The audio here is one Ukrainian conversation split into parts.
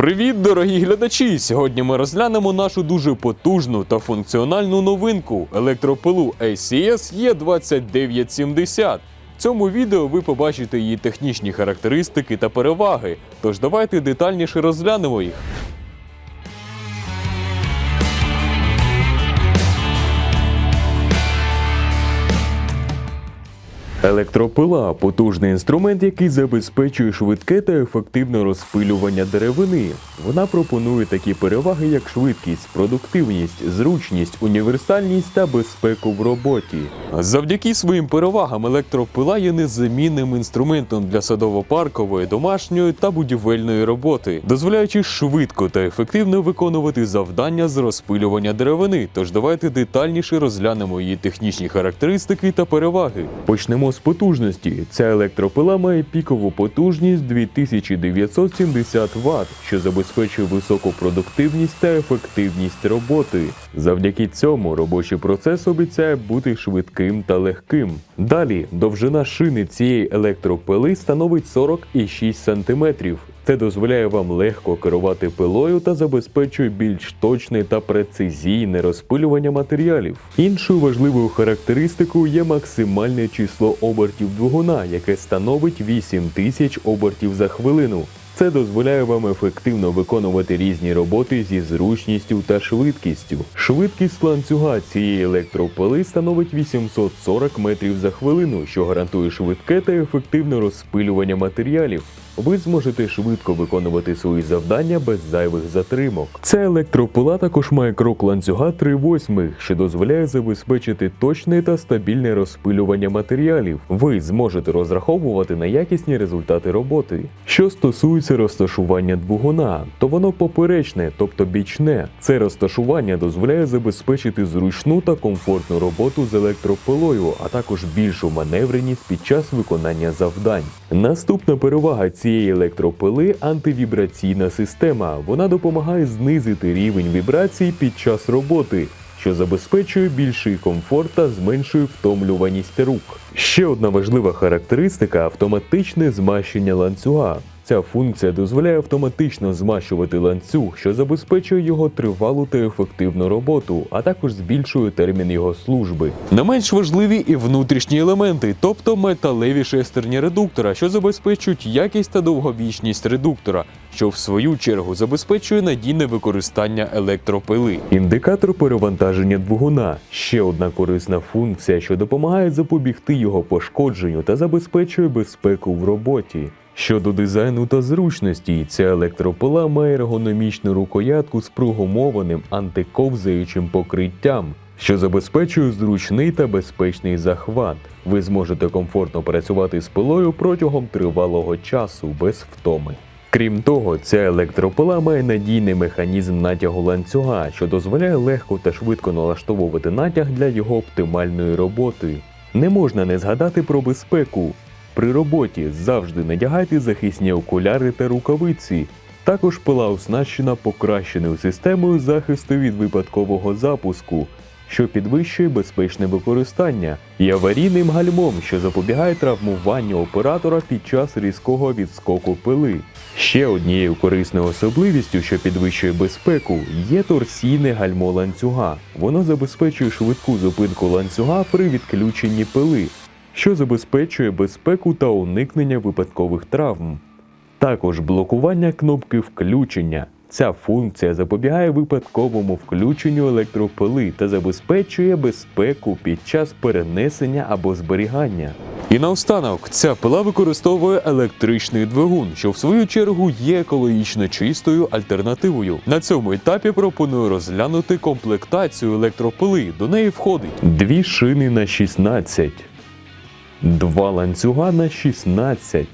Привіт, дорогі глядачі! Сьогодні ми розглянемо нашу дуже потужну та функціональну новинку електропилу ACS E2970. В цьому відео ви побачите її технічні характеристики та переваги. Тож давайте детальніше розглянемо їх. Електропила потужний інструмент, який забезпечує швидке та ефективне розпилювання деревини. Вона пропонує такі переваги, як швидкість, продуктивність, зручність, універсальність та безпеку в роботі. Завдяки своїм перевагам електропила є незамінним інструментом для садово-паркової, домашньої та будівельної роботи, дозволяючи швидко та ефективно виконувати завдання з розпилювання деревини. Тож давайте детальніше розглянемо її технічні характеристики та переваги. Почнемо з потужності. Ця електропила має пікову потужність 2970 Вт, що забезпечує високу продуктивність та ефективність роботи. Завдяки цьому робочий процес обіцяє бути швидким та легким. Далі довжина шини цієї електропили становить 46 см. Це дозволяє вам легко керувати пилою та забезпечує більш точне та прецизійне розпилювання матеріалів. Іншою важливою характеристикою є максимальне число обертів двигуна, яке становить 8000 обертів за хвилину. Це дозволяє вам ефективно виконувати різні роботи зі зручністю та швидкістю. Швидкість ланцюга цієї електропили становить 840 метрів за хвилину, що гарантує швидке та ефективне розпилювання матеріалів. Ви зможете швидко виконувати свої завдання без зайвих затримок. Ця електропила також має крок ланцюга 3 восьмих, що дозволяє забезпечити точне та стабільне розпилювання матеріалів. Ви зможете розраховувати на якісні результати роботи. Що стосується розташування двигуна, то воно поперечне, тобто бічне. Це розташування дозволяє забезпечити зручну та комфортну роботу з електропилою, а також більшу маневреність під час виконання завдань. Наступна перевага цієї електропили антивібраційна система. Вона допомагає знизити рівень вібрацій під час роботи, що забезпечує більший комфорт та зменшує втомлюваність рук. Ще одна важлива характеристика автоматичне змащення ланцюга. Ця функція дозволяє автоматично змащувати ланцюг, що забезпечує його тривалу та ефективну роботу, а також збільшує термін його служби. Не менш важливі і внутрішні елементи, тобто металеві шестерні редуктора, що забезпечують якість та довговічність редуктора, що в свою чергу забезпечує надійне використання електропили. Індикатор перевантаження двигуна ще одна корисна функція, що допомагає запобігти його пошкодженню та забезпечує безпеку в роботі. Щодо дизайну та зручності, ця електропила має ергономічну рукоятку з прогумованим антиковзаючим покриттям, що забезпечує зручний та безпечний захват. Ви зможете комфортно працювати з пилою протягом тривалого часу без втоми. Крім того, ця електропила має надійний механізм натягу ланцюга, що дозволяє легко та швидко налаштовувати натяг для його оптимальної роботи. Не можна не згадати про безпеку. При роботі завжди надягайте захисні окуляри та рукавиці. Також пила оснащена покращеною системою захисту від випадкового запуску, що підвищує безпечне використання, і аварійним гальмом, що запобігає травмуванню оператора під час різкого відскоку пили. Ще однією корисною особливістю, що підвищує безпеку, є торсійне гальмо ланцюга. Воно забезпечує швидку зупинку ланцюга при відключенні пили що забезпечує безпеку та уникнення випадкових травм. Також блокування кнопки включення. Ця функція запобігає випадковому включенню електропили та забезпечує безпеку під час перенесення або зберігання. І наостанок, ця пила використовує електричний двигун, що в свою чергу є екологічно чистою альтернативою. На цьому етапі пропоную розглянути комплектацію електропили. До неї входить дві шини на 16, Два ланцюга на 16.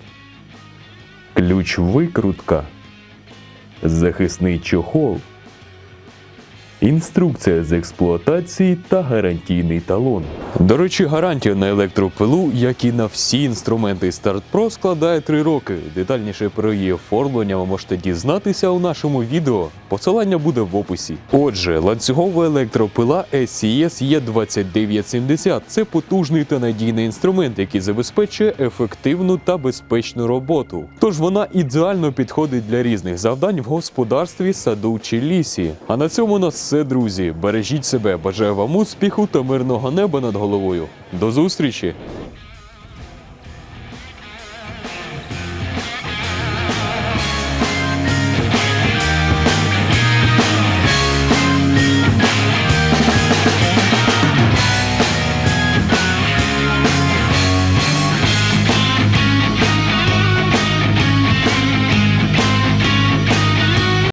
Ключ викрутка. Захисний чохол. Інструкція з експлуатації та гарантійний талон. До речі, гарантія на електропилу, як і на всі інструменти Start Pro, складає 3 роки. Детальніше про її оформлення ви можете дізнатися у нашому відео. Посилання буде в описі. Отже, ланцюгова електропила SCS E2970 – це потужний та надійний інструмент, який забезпечує ефективну та безпечну роботу. Тож вона ідеально підходить для різних завдань в господарстві, саду чи лісі. А на цьому нас все, друзі. Бережіть себе, бажаю вам успіху та мирного неба над головою. До зустрічі!